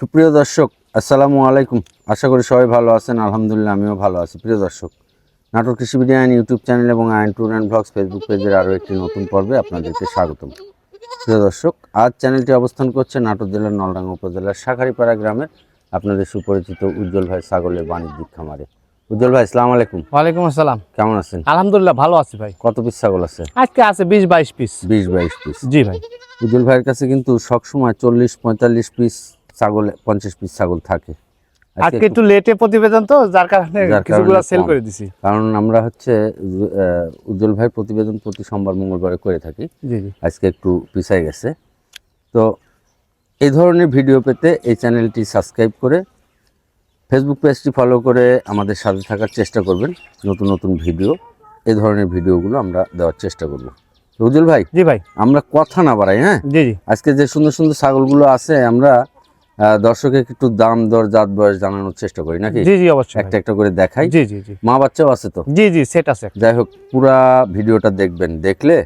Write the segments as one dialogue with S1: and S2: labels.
S1: সুপ্রিয় দর্শক আসসালামু আলাইকুম। আশা করি সবাই ভালো আছেন। আলহামদুলিল্লাহ আমিও ভালো আছি। প্রিয় দর্শক নাটক কৃষি বিডি আইন ইউটিউব চ্যানেল এবং আইন ট্যুর অ্যান্ড ব্লগস ফেসবুক পেজের আরও একটি নতুন পর্বে আপনাদেরকে স্বাগতম। প্রিয় দর্শক আজ চ্যানেলটি অবস্থান করছে নাটোর জেলার নলডাঙ্গা উপজেলার শাখারিপাড়া গ্রামের আপনাদের সুপরিচিত উজ্জ্বল ভাই ছাগলের বাণিজ্যিক খামারে। উজ্জ্বল ভাই আসসালামু আলাইকুম।
S2: ওয়ালাইকুম আসসালাম।
S1: কেমন আছেন?
S2: আলহামদুলিল্লাহ ভালো আছি ভাই।
S1: কত পিস ছাগল আছে?
S2: আজকে আছে বিশ বাইশ পিস
S1: বিশ বাইশ পিস
S2: জি ভাই।
S1: উজ্জ্বল ভাইয়ের কাছে কিন্তু সবসময় চল্লিশ পঁয়তাল্লিশ পিস ছাগল পঞ্চাশ পিস ছাগল থাকে। আজকে
S2: একটু লেটে প্রতিবেদন তো যার কারণে কিছুগুলো সেল করে দিছি।
S1: কারণ আমরা হচ্ছে উজ্জ্বল ভাইয়ের প্রতিবেদন প্রতি সোমবার মঙ্গলবারে করে থাকি। আজকে একটু পিছাই গেছে। তো এই ধরনের ভিডিও পেতে এই চ্যানেলটি সাবস্ক্রাইব করে ফেসবুক পেজটি ফলো করে আমাদের সাথে থাকার চেষ্টা করবেন। নতুন নতুন ভিডিও এই ধরনের ভিডিওগুলো আমরা দেওয়ার চেষ্টা করব। উজ্জ্বল ভাই
S2: জি ভাই।
S1: আমরা কথা না বাড়াই হ্যাঁ?
S2: জি জি।
S1: আজকে যে সুন্দর সুন্দর ছাগলগুলো আছে আমরা দর্শকের একটু দাম দর জাত বয়স জানানোর চেষ্টা করি নাকি?
S2: জি জি অবশ্যই
S1: একটা একটা করে দেখাই।
S2: জি জি জি।
S1: মা বাচ্চাও আছে তো?
S2: জি জি সেট আছে
S1: যাই হোক পুরা ভিডিওটা দেখবেন দেখলে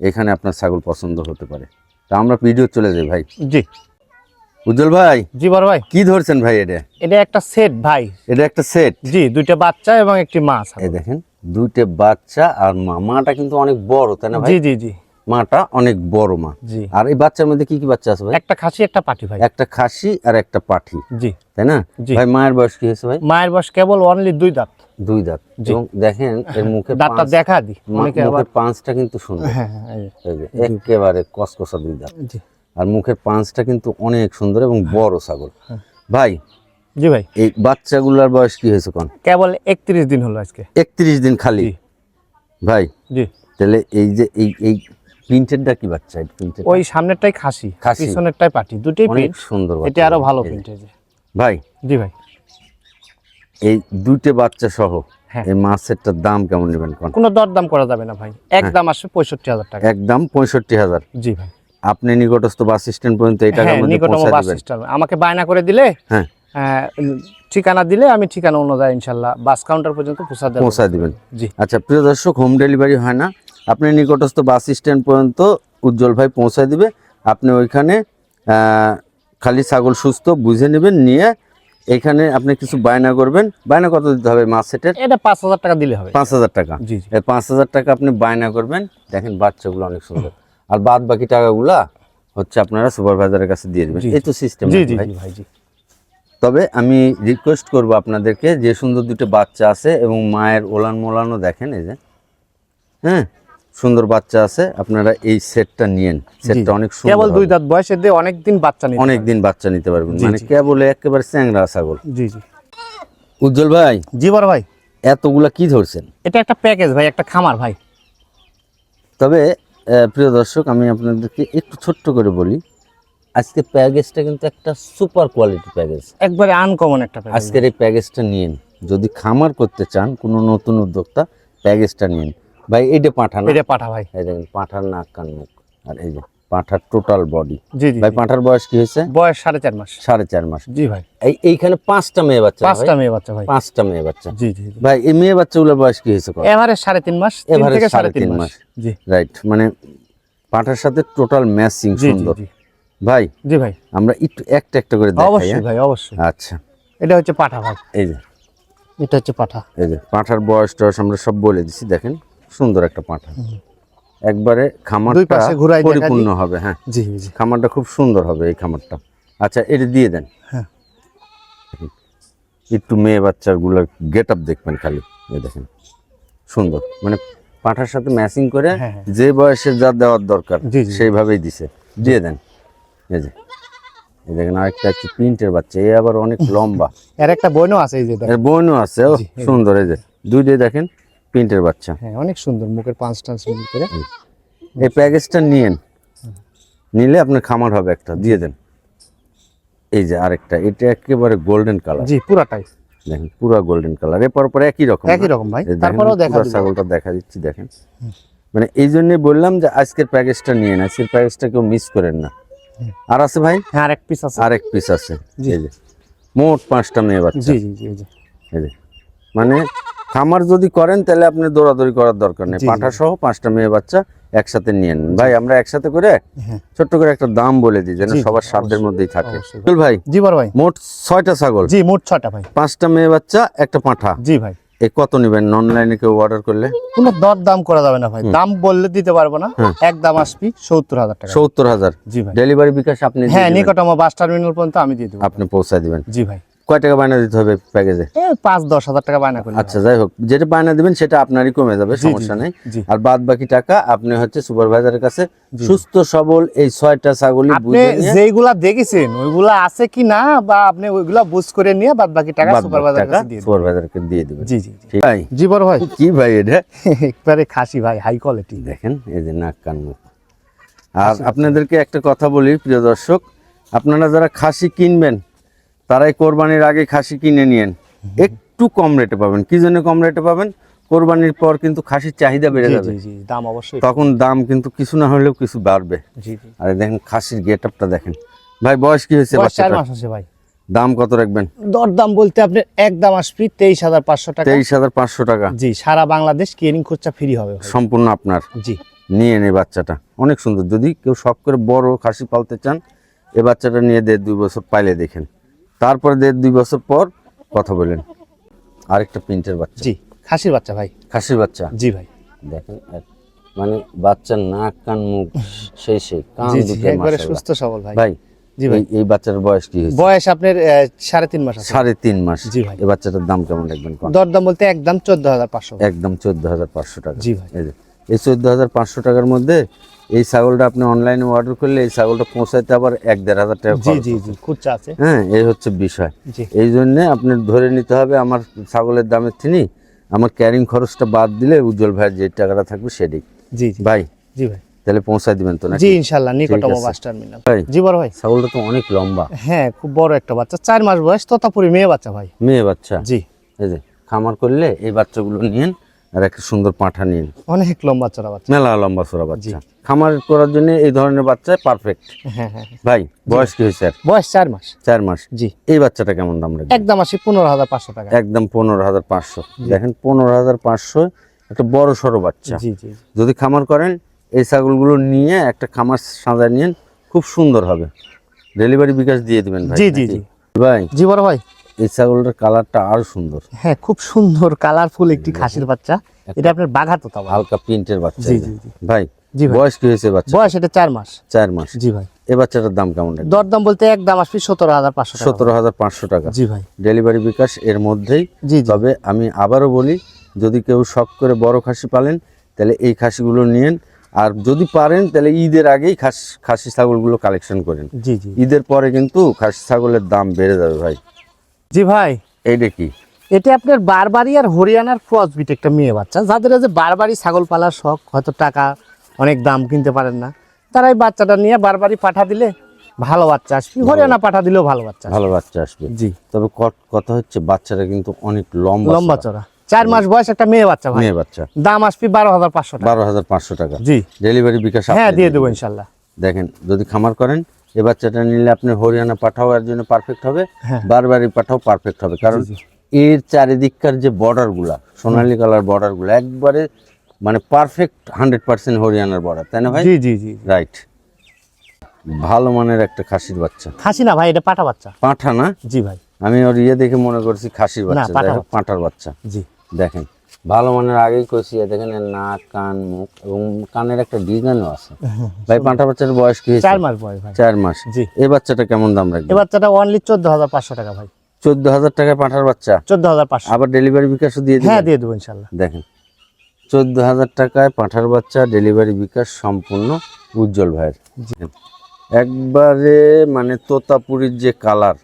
S1: এখানে আপনার ছাগল পছন্দ হতে পারে। তা আমরা ভিডিও চলে যাই ভাই।
S2: জি।
S1: উজ্জ্বল ভাই
S2: জি বড় ভাই।
S1: কি ধরছেন ভাই এটা?
S2: এটা একটা সেট ভাই।
S1: এটা একটা সেট
S2: জি দুইটা বাচ্চা এবং একটি মা আছে।
S1: এই দেখেন দুইটা বাচ্চা আর মা মাটা কিন্তু অনেক বড় তাই না ভাই?
S2: জি জি জি।
S1: মাটা অনেক বড় মা।
S2: জি।
S1: আর এই বাচ্চার মধ্যে কি কি বাচ্চা আছে ভাই?
S2: একটা খাসি একটা পাটি ভাই।
S1: একটা খাসি আর একটা পাঠি।
S2: জি।
S1: তাই না। ভাই মায়ের বয়স কি হয়েছে ভাই?
S2: মায়ের বয়স কেবল অনলি দুই দাঁত।
S1: দুই দাঁত। এবং দেখেন এর মুখে
S2: দাঁতটা দেখা দি।
S1: মুখের পাঁচটা কিন্তু সুন্দর।
S2: হ্যাঁ হ্যাঁ এই যে।
S1: এই একেবারে কসকসা দুই দাঁত।
S2: জি।
S1: আর মুখের পাঁচটা কিন্তু অনেক সুন্দর এবং বড় ছাগল।
S2: হ্যাঁ।
S1: ভাই
S2: জি ভাই।
S1: এই বাচ্চাগুলোর বয়স কি হয়েছে কোন?
S2: কেবল একত্রিশ দিন হলো আজকে।
S1: একত্রিশ দিন খালি? ভাই
S2: জি।
S1: তাহলে এই যে এই এই প্রিন্টেডটা কি বাচ্চা প্রিন্টেড
S2: ওই সামনেরটাই খাসি। পিছনেরটাই পাটি দুটোই প্রিন্ট
S1: সুন্দর
S2: এটা আরও ভালো
S1: এই যে,
S2: প্রিন্ট যে।
S1: ভাই?
S2: জি ভাই।
S1: এই দুইটা বাচ্চা সহ
S2: হ্যাঁ।
S1: এই মাছেরটার দাম কেমন নেবেন কোনো?
S2: দরদাম করা যাবে না ভাই।
S1: হ্যাঁ।
S2: একদম আসবে পঁয়ষট্টি হাজার টাকা।
S1: একদম পঁয়ষট্টি হাজার।
S2: জি ভাই।
S1: আপনি নিকটস্থ বাস স্ট্যান্ড পর্যন্ত এই টাকার
S2: হ্যাঁ বাস স্ট্যান্ড। আমাকে বায়না করে দিলে
S1: হ্যাঁ।
S2: ঠিকানা দিলে আমি ঠিকানা অনুযায়ী ইনশাল্লাহ বাস কাউন্টার পর্যন্ত পৌঁছা দেবো।
S1: পৌঁছা দিবেন।
S2: জি।
S1: আচ্ছা প্রিয় দর্শক হোম ডেলিভারি হয় না। আপনি নিকটস্থ বাস স্ট্যান্ড পর্যন্ত উজ্জ্বল ভাই পৌঁছায় দিবে। আপনি ওইখানে খালি ছাগল সুস্থ বুঝে নেবেন নিয়ে এখানে আপনি কিছু বায়না করবেন। বায়না কত দিতে হবে মাছ সেটের?
S2: এটা পাঁচ হাজার টাকা দিলে হবে।
S1: পাঁচ হাজার টাকা।
S2: জি
S1: পাঁচ হাজার টাকা আপনি বায়না করবেন। দেখেন বাচ্চাগুলো অনেক সুন্দর। আর বাদ বাকি টাকাগুলা হচ্ছে আপনারা সুপারভাইজারের কাছে দিয়ে দেবেন। এই তো সিস্টেম তবে আমি রিকোয়েস্ট করব আপনাদেরকে যে সুন্দর দুটো বাচ্চা আছে এবং মায়ের ওলান মোলানো দেখেন এই যে। হ্যাঁ? সুন্দর বাচ্চা আছে আপনারা এই সেটটা নিয়েন। সেটটা অনেক সুন্দর
S2: কেবল দুই দাঁত বয়সে দিয়ে অনেক দিন বাচ্চা নিতে
S1: অনেক দিন বাচ্চা নিতে পারবেন। মানে। কেবল একেবারে চ্যাংরা ছাগল।
S2: জি জি।
S1: উজ্জ্বল ভাই?
S2: জি বড় ভাই।
S1: এতগুলা কি ধরছেন?
S2: এটা একটা প্যাকেজ ভাই একটা খামার ভাই।
S1: তবে প্রিয় দর্শক আমি আপনাদেরকে একটু ছোট্ট করে বলি আজকে প্যাকেজটা কিন্তু একটা সুপার কোয়ালিটি প্যাকেজ
S2: একবারে আনকমন একটা প্যাকেজ
S1: আজকের এই প্যাকেজটা নিয়েন। যদি খামার করতে চান কোনো নতুন উদ্যোক্তা প্যাকেজটা নিন ভাই এইটা পাঠান
S2: এটা পাঠা ভাই।
S1: এই দেখেন পাঁঠার নাক কান মুখ। আর এই যে পাঁঠার টোটাল বডি
S2: জি জি
S1: ভাই। পাঁঠার বয়স কি হয়েছে?
S2: বয়স সাড়ে চার মাস।
S1: সাড়ে চার মাস।
S2: জি ভাই।
S1: এই এইখানে পাঁচটা মেয়ে বাচ্চা
S2: পাঁচটা মেয়ে বাচ্চা ভাই।
S1: পাঁচটা মেয়ে বাচ্চা।
S2: জি জি
S1: ভাই এই মেয়ে বাচ্চাগুলোর বয়স কি হয়েছে
S2: এভারেজ সাড়ে তিন মাস
S1: Average
S2: সাড়ে তিন মাস। জি।
S1: রাইট মানে পাঁঠার সাথে টোটাল ম্যাচিং সুন্দর। ভাই
S2: জি ভাই।
S1: আমরা একটু একটা একটা করে দেখাই
S2: অবশ্যই
S1: হ্যাঁ?
S2: ভাই অবশ্যই।
S1: আচ্ছা।
S2: এটা হচ্ছে পাঠা ভাই।
S1: এই যে।
S2: এটা হচ্ছে পাঠা।
S1: এই যে পাঁঠার বয়স টয়স আমরা সব বলে দিছি দেখেন। সুন্দর একটা পাঁঠা একবারে খামারটা পরিপূর্ণ হবে হ্যাঁ।
S2: জি জি।
S1: খামারটা খুব সুন্দর হবে এই খামারটা। আচ্ছা এটা দিয়ে দেন।
S2: হ্যাঁ।
S1: একটু মেয়ে বাচ্চারগুলোর গেট আপ দেখবেন খালি দেখেন। সুন্দর মানে পাঁঠার সাথে ম্যাচিং করে
S2: হ্যাঁ, হ্যাঁ।
S1: যে বয়সে যা দেওয়ার দরকার। সেইভাবেই দিছে। দিয়ে দেন। এই যে এই দেখেন আরেকটা হচ্ছে প্রিন্টের বাচ্চা এ আবার অনেক লম্বা।
S2: এর একটা বইনও আছে এই যে।
S1: এর বোনও আছে। সুন্দর এই যে। দুইটাই দেখেন। প্রিন্টের বাচ্চা।
S2: হ্যাঁ অনেক সুন্দর মুখের পাঁচ টান্স মিল করে।
S1: এই প্যাকেজটা নিয়েন। নিলে আপনার খামার হবে একটা। দিয়ে দেন। এই যে আরেকটা এটা একেবারে গোল্ডেন কালার
S2: জি পুরাটাই।
S1: দেখেন পুরো গোল্ডেন কালার এরপর পর একই রকম
S2: একই রকম ভাই। তারপরেও দেখা।
S1: ছাগলটা দেখা দিচ্ছি দেখেন। মানে এই জন্যই বললাম যে আজকের প্যাকেজটা নিয়ে না আজকের প্যাকেজটা কেউ মিস করেন না। আর আছে ভাই?
S2: হ্যাঁ আর এক পিস আছে।
S1: আরেক পিস আছে।
S2: জি।
S1: যে মোট পাঁচটা মেয়ে বাচ্চা।
S2: জি জি জি জি।
S1: এই যে। মানে খামার যদি করেন তাহলে আপনি দৌড়াদৌড়ি করার দরকার নেই। পাঁঠা সহ পাঁচটা মেয়ে বাচ্চা একসাথে নিয়েন ভাই আমরা একসাথে করে
S2: হ্যাঁ।
S1: ছোট্ট করে একটা দাম বলে দিই যেন সবার সাধ্যের মধ্যেই থাকে। ভাই।
S2: জি ভাই।
S1: মোট ছয়টা ছাগল।
S2: জি মোট ছটা ভাই।
S1: পাঁচটা মেয়ে বাচ্চা একটা পাঁঠা।
S2: জি ভাই।
S1: এ কত নেবেন? অনলাইনে কেউ অর্ডার করলে?
S2: কোনো দর দাম করা যাবে না ভাই। দাম বললে দিতে পারব না। এক দাম আসবি সত্তর হাজার টাকা।
S1: সত্তর হাজার।
S2: জি ভাই।
S1: ডেলিভারি বিকাশ আপনি
S2: হ্যাঁ
S1: দিবেন।
S2: নিকটতম বাস টার্মিনাল পর্যন্ত আমি দিয়ে দেবো।
S1: আপনি পৌঁছায় দিবেন।
S2: জি ভাই।
S1: কয় টাকা বায়না দিতে হবে প্যাকেজে?
S2: পাঁচ দশ হাজার টাকা বায়না করলে
S1: আচ্ছা যাই হোক যেটা বায়না দিবেন সেটা আপনারই কমে যাবে সমস্যা নেই। আর বাদ বাকি টাকা আপনি হচ্ছে সুপারভাইজারের কাছে সুস্থ সবল এই ছয়টা ছাগলই
S2: আপনি যেইগুলা দেখেছেন ওইগুলা আছে কি না বা আপনি ওইগুলা বুঝ করে নিয়ে বাদ বাকি টাকা
S1: বাকি
S2: কাছে দিয়ে দেবেন
S1: সুপারভাইজারকে দিয়ে দিবেন।
S2: জি জি জি।
S1: ভাই
S2: জি বড় ভাই।
S1: কি ভাই এটা?
S2: একবারে খাসি ভাই হাই কোয়ালিটি
S1: দেখেন এই যে নাক কান মুখ। আর আপনাদেরকে একটা কথা বলি প্রিয় দর্শক আপনারা যারা খাসি কিনবেন তারাই কোরবানির আগে খাসি কিনে নিয়েন। একটু কম রেটে পাবেন। কি জন্য কম রেটে পাবেন? কোরবানির পর কিন্তু খাসির চাহিদা বেড়ে যাবে।
S2: দাম অবশ্যই।
S1: তখন দাম কিন্তু কিছু না হলেও কিছু বাড়বে। আর দেখেন খাসির গেট আপটা দেখেন। ভাই বয়স কি হয়েছে
S2: ভাই।
S1: দাম কত রাখবেন?
S2: দর দাম বলতে আপনি এক দাম আসবি তেইশ হাজার পাঁচশো টাকা।
S1: তেইশ হাজার পাঁচশো টাকা।
S2: জি সারা বাংলাদেশ কেরিং খরচা ফ্রি হবে
S1: সম্পূর্ণ আপনার।
S2: জি।
S1: নিয়ে নে বাচ্চাটা। অনেক সুন্দর। যদি কেউ শখ করে বড় খাসি পালতে চান এই বাচ্চাটা নিয়ে দেড় দুই বছর পাইলে দেখেন। তারপরে দেড় দুই বছর পর কথা বলেন আরেকটা প্রিন্টের বাচ্চা।
S2: জি খাসির বাচ্চা ভাই।
S1: খাসির বাচ্চা?
S2: জি ভাই।
S1: দেখেন মানে বাচ্চার নাক কান মুখ সেই সেই কান দুটো
S2: একবারে সুস্থ সবল ভাই।
S1: ভাই
S2: জি ভাই।
S1: এই- বাচ্চার বয়স কি হয়েছে?
S2: বয়স আপনার সাড়ে তিন মাস আছে।
S1: সাড়ে তিন মাস।
S2: জি ভাই।
S1: এই বাচ্চাটার দাম কেমন রাখবেন কোন?
S2: দর দাম বলতে একদম চোদ্দ হাজার পাঁচশো।
S1: একদম চোদ্দ হাজার পাঁচশো টাকা।
S2: জি ভাই।
S1: এই চোদ্দ হাজার পাঁচশো টাকার মধ্যে এই ছাগলটা আপনি অনলাইনে অর্ডার করলে এই ছাগলটা পৌঁছাইতে আবার এক দেড় হাজার টাকা
S2: জি জি জি খুচরা আছে।
S1: হ্যাঁ এই হচ্ছে বিষয়। এই জন্য আপনার ধরে নিতে হবে আমার ছাগলের দামের তিনি আমার ক্যারিং খরচটা বাদ দিলে উজ্জ্বল ভাইয়ের যে টাকাটা থাকবে সেটাই
S2: জি জি।
S1: ভাই
S2: জি ভাই।
S1: তাহলে পৌঁছায় দিবেন তো
S2: জি ইনশাল্লাহ নিকটতম
S1: আছে।
S2: বাস টার্মিনাল
S1: ভাই
S2: জি বড় ভাই।
S1: ছাগলটা তো অনেক লম্বা।
S2: হ্যাঁ খুব বড় একটা বাচ্চা চার মাস বয়স তোতাপুরি মেয়ে বাচ্চা ভাই।
S1: মেয়ে বাচ্চা?
S2: জি।
S1: এই যে খামার করলে এই বাচ্চাগুলো নিন আর একটা সুন্দর পাঁঠা নিন।
S2: অনেক লম্বা চড়া বাচ্চা।
S1: মেলা লম্বা সোরা বাচ্চা। খামার করার জন্য এই ধরনের বাচ্চা পারফেক্ট
S2: হ্যাঁ হ্যাঁ হ্যাঁ।
S1: ভাই বয়স কি হয়েছে?
S2: বয়স চার মাস।
S1: চার মাস।
S2: জি।
S1: এই বাচ্চাটা কেমন দাম রাখবে
S2: একদম আসি পনেরো হাজার পাঁচশো টাকা।
S1: একদম পনেরো হাজার পাঁচশো। দেখেন পনেরো হাজার পাঁচশো একটা বড় সড়ো বাচ্চা।
S2: জি জি
S1: যদি খামার করেন এই ছাগলগুলো নিয়ে একটা খামার সাজায় নিন খুব সুন্দর হবে। ডেলিভারি বিকাশ দিয়ে দেবেন ভাই
S2: জি, জি, জি।
S1: ভাই।
S2: জি বড় ভাই।
S1: এই ছাগলটার কালারটা আরও সুন্দর।
S2: হ্যাঁ খুব সুন্দর কালারফুল একটি খাসির বাচ্চা। এটা আপনার বাঘা ভাই
S1: হালকা প্রিন্টের বাচ্চা
S2: জি, জি।
S1: ভাই
S2: জি
S1: বয়স কি হয়েছে বাচ্চা
S2: বয়স এটা চার মাস।
S1: চার মাস।
S2: জি ভাই।
S1: এই বাচ্চাটার দাম কেমন রাখবে
S2: দর দাম বলতে এক দাম আসবি সতেরো হাজার পাঁচশো টাকা।
S1: সতেরো হাজার পাঁচশো টাকা।
S2: জি ভাই।
S1: ডেলিভারি বিকাশ এর মধ্যেই।
S2: জি জি।
S1: তবে আমি আবারও বলি যদি কেউ শখ করে বড় খাসি পালেন তাহলে এই খাসিগুলো নিন আর যদি পারেন তাহলে ঈদের আগেই খাস খাসি ছাগলগুলো কালেকশন করেন।
S2: জি জি।
S1: ঈদের পরে কিন্তু খাসি ছাগলের দাম বেড়ে যাবে ভাই।
S2: জি ভাই।
S1: এইটা কি
S2: এটা আপনার বারবারি আর হরিয়ানার ক্রসবিট একটা মেয়ে বাচ্চা। যাদের যে বারবারি ছাগল পালার শখ হয়তো টাকা অনেক দাম কিনতে পারেন না। তারা এই বাচ্চাটা নিয়ে বারবারি পাঠা দিলে ভালো বাচ্চা আসবে। হরিয়ানা পাঠা দিলেও ভালো বাচ্চা
S1: ভালো বাচ্চা আসবে।
S2: জি।
S1: তবে কথা হচ্ছে বাচ্চারা কিন্তু অনেক লম্বা
S2: লম্বা
S1: চড়া।
S2: চড়া চার মাস বয়স একটা মেয়ে বাচ্চা
S1: মেয়ে বাচ্চা।
S2: দাম আসবে বারো হাজার পাঁচশো টাকা।
S1: বারো হাজার পাঁচশো টাকা।
S2: জি।
S1: ডেলিভারি বিকাশ
S2: হ্যাঁ দিয়ে দেবো ইনশাল্লাহ।
S1: দেখেন যদি খামার করেন এই বাচ্চাটা নিলে আপনি হরিয়ানা পাঠাও এর জন্য পারফেক্ট হবে।
S2: হ্যাঁ।
S1: বারবারই পাঠাও পারফেক্ট হবে। কারণ এর চারিদিককার যে বর্ডারগুলা সোনালী কালার বর্ডারগুলা একবারে মানে পারফেক্ট হান্ড্রেড পার্সেন্ট হরিয়ানার বর্ডার তাই না ভাই?
S2: জি জি জি।
S1: রাইট ভালো মানের একটা খাসির বাচ্চা।
S2: খাসি না ভাই এটা পাঠা বাচ্চা।
S1: পাঁঠা না?
S2: জি ভাই।
S1: আমি ওর ইয়ে দেখে মনে করছি খাসির বাচ্চা। পাঁঠার বাচ্চা।
S2: জি।
S1: দেখেন। ভালো মানের আগেই কইছি দেখেন নাক কান মুখ এবং কানের একটা ডিজাইনও আছে। ভাই পাঁঠা বাচ্চার বয়স কি
S2: চার মাস বয়স ভাই।
S1: চার মাস।
S2: জি।
S1: এই বাচ্চাটা কেমন দাম রাখবে
S2: এই বাচ্চাটা অনলি চোদ্দ হাজার পাঁচশো টাকা ভাই।
S1: চোদ্দ হাজার টাকায় পাঁঠার বাচ্চা?
S2: চোদ্দ হাজার পাঁচশো।
S1: আবার ডেলিভারি বিকাশও দিয়ে
S2: হ্যাঁ দিয়ে দেবো ইনশাল্লাহ।
S1: দেখেন চোদ্দ হাজার টাকায় পাঁঠার বাচ্চা ডেলিভারি বিকাশ সম্পূর্ণ উজ্জ্বল ভাইয়ের। একবারে মানে তোতাপুরির যে কালার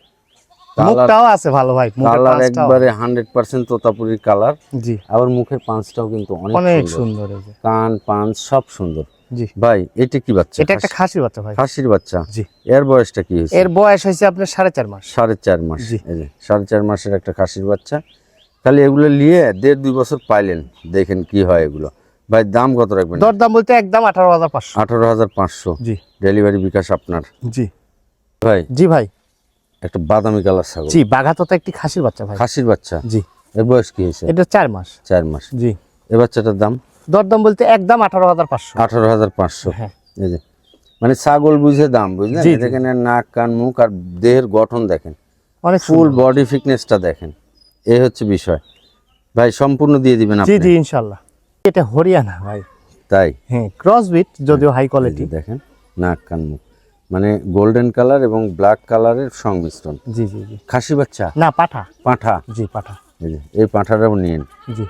S2: মুখটাও আছে ভালো ভাই
S1: কালার একবারে হান্ড্রেড পার্সেন্ট তোতাপুরির কালার
S2: জি।
S1: আবার মুখের পাঁচটাও কিন্তু অনেক
S2: অনেক
S1: সুন্দর। কান পাঁচ সব সুন্দর।
S2: জি।
S1: ভাই এটা কি বাচ্চা?
S2: এটা একটা খাসি বাচ্চা ভাই।
S1: খাসির বাচ্চা?
S2: জি।
S1: এর বয়সটা কি হয়েছে?
S2: এর বয়স হয়েছে আপনার সাড়ে চার মাস।
S1: সাড়ে চার মাস।
S2: জি।
S1: এই যে সাড়ে চার মাসের একটা খাসির বাচ্চা। খালি এগুলো নিয়ে দেড় দুই বছর পাইলেন। দেখেন কি হয় এগুলো। ভাই দাম কত রাখবেন?
S2: দর দাম বলতে একদম আঠারো হাজার পাঁচশো।
S1: আঠারো হাজার পাঁচশো।
S2: জি।
S1: ডেলিভারি বিকাশ আপনার।
S2: জি।
S1: ভাই।
S2: জি ভাই।
S1: একটা বাদামি কালার ছাগল।
S2: জি বাঘাতো তো একটি খাসির বাচ্চা ভাই।
S1: খাসির বাচ্চা?
S2: জি।
S1: এর বয়স কি হয়েছে?
S2: এটা চার মাস।
S1: চার মাস।
S2: জি।
S1: এ বাচ্চাটার দাম?
S2: দরদাম বলতে একদম আঠারো হাজার পাঁচশো।
S1: আঠারো হাজার পাঁচশো।
S2: হ্যাঁ।
S1: মানে ছাগল বুঝে দাম বুঝলেন। এখানে নাক কান মুখ আর দেহের গঠন দেখেন।
S2: অনেক
S1: ফুল বডি ফিটনেসটা দেখেন। এই হচ্ছে বিষয়। ভাই সম্পূর্ণ দিয়ে দিবেন
S2: জি
S1: আপনি?
S2: জি ইনশাল্লাহ এটা হরিয়ানা ভাই।
S1: তাই?
S2: হ্যাঁ ক্রস বিট যদিও হাই কোয়ালিটি
S1: দেখেন নাক কান মুখ। মানে গোল্ডেন কালার এবং ব্ল্যাক কালারের সংমিশ্রণ।
S2: জি জি জি।
S1: খাসি বাচ্চা?
S2: না পাঠা।
S1: পাঁঠা?
S2: জি পাঠা।
S1: এই পাঁঠাটাও নিন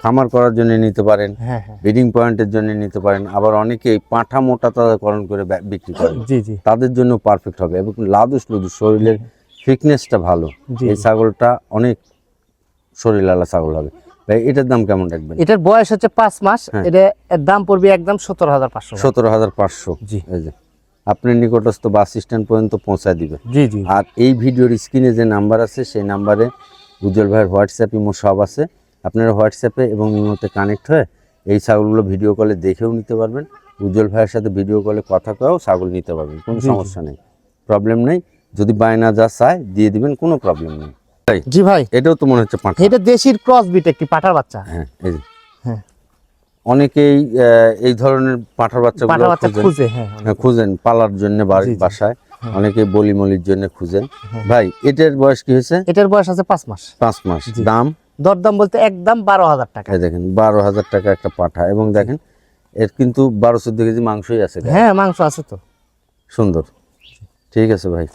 S1: খামার করার জন্য নিতে পারেন।
S2: হ্যাঁ হ্যাঁ।
S1: ব্রিডিং পয়েন্টের জন্য নিতে পারেন। আবার অনেকেই পাঁঠা মোটা তাজাকরণ করে বিক্রি করেন।
S2: জি জি।
S1: তাদের জন্য পারফেক্ট হবে। এবং লাদুস লুদুস শরীরের ফিটনেসটা ভালো। এই ছাগলটা অনেক শরীরালা ছাগল হবে। ভাই এটার দাম কেমন রাখবেন?
S2: এটার বয়স হচ্ছে পাঁচ মাস।
S1: হ্যাঁ।
S2: এটা এর দাম পড়বে একদম সতেরো হাজার পাঁচশো।
S1: সতেরো হাজার পাঁচশো।
S2: জি।
S1: আপনার নিকটস্থ বাস স্ট্যান্ড পর্যন্ত পৌঁছায় দিবে
S2: জি জি।
S1: আর এই ভিডিওর স্ক্রিনে যে নাম্বার আছে সেই নাম্বারে উজ্জ্বল ভাইয়ের হোয়াটসঅ্যাপ ইমো সব আছে। আপনারা হোয়াটসঅ্যাপে এবং ইমোতে কানেক্ট হয়ে এই ছাগলগুলো ভিডিও কলে দেখেও নিতে পারবেন। উজ্জ্বল ভাইয়ের সাথে ভিডিও কলে কথা কয়েও ছাগল নিতে পারবেন। কোনো। সমস্যা নেই। প্রবলেম নেই। যদি বায়না যা চায় দিয়ে দিবেন কোনো প্রবলেম নেই।
S2: জি ভাই।
S1: এটাও তো মনে হচ্ছে পাঁঠা।
S2: এটা দেশির ক্রস বিট একটি পাঠার বাচ্চা।
S1: হ্যাঁ এই
S2: হ্যাঁ।
S1: অনেকেই এই ধরনের পাঁঠার বাচ্চাগুলো
S2: বাচ্চা
S1: খুঁজেন।
S2: খুঁজে হ্যাঁ
S1: হ্যাঁ, পালার জন্য। বাসায়। অনেকে বলিমলির জন্য খুঁজেন।
S2: হ্যাঁ।
S1: ভাই এটার বয়স কি হয়েছে?
S2: এটার বয়স আছে পাঁচ মাস।
S1: পাঁচ মাস। দাম?
S2: দরদাম বলতে একদম বারো হাজার টাকা।
S1: দেখেন বারো হাজার টাকা একটা পাঠা। এবং দেখেন এর কিন্তু বারো চোদ্দ কেজি মাংসই আছে।
S2: হ্যাঁ মাংস আছে তো।
S1: সুন্দর। ঠিক আছে ভাই।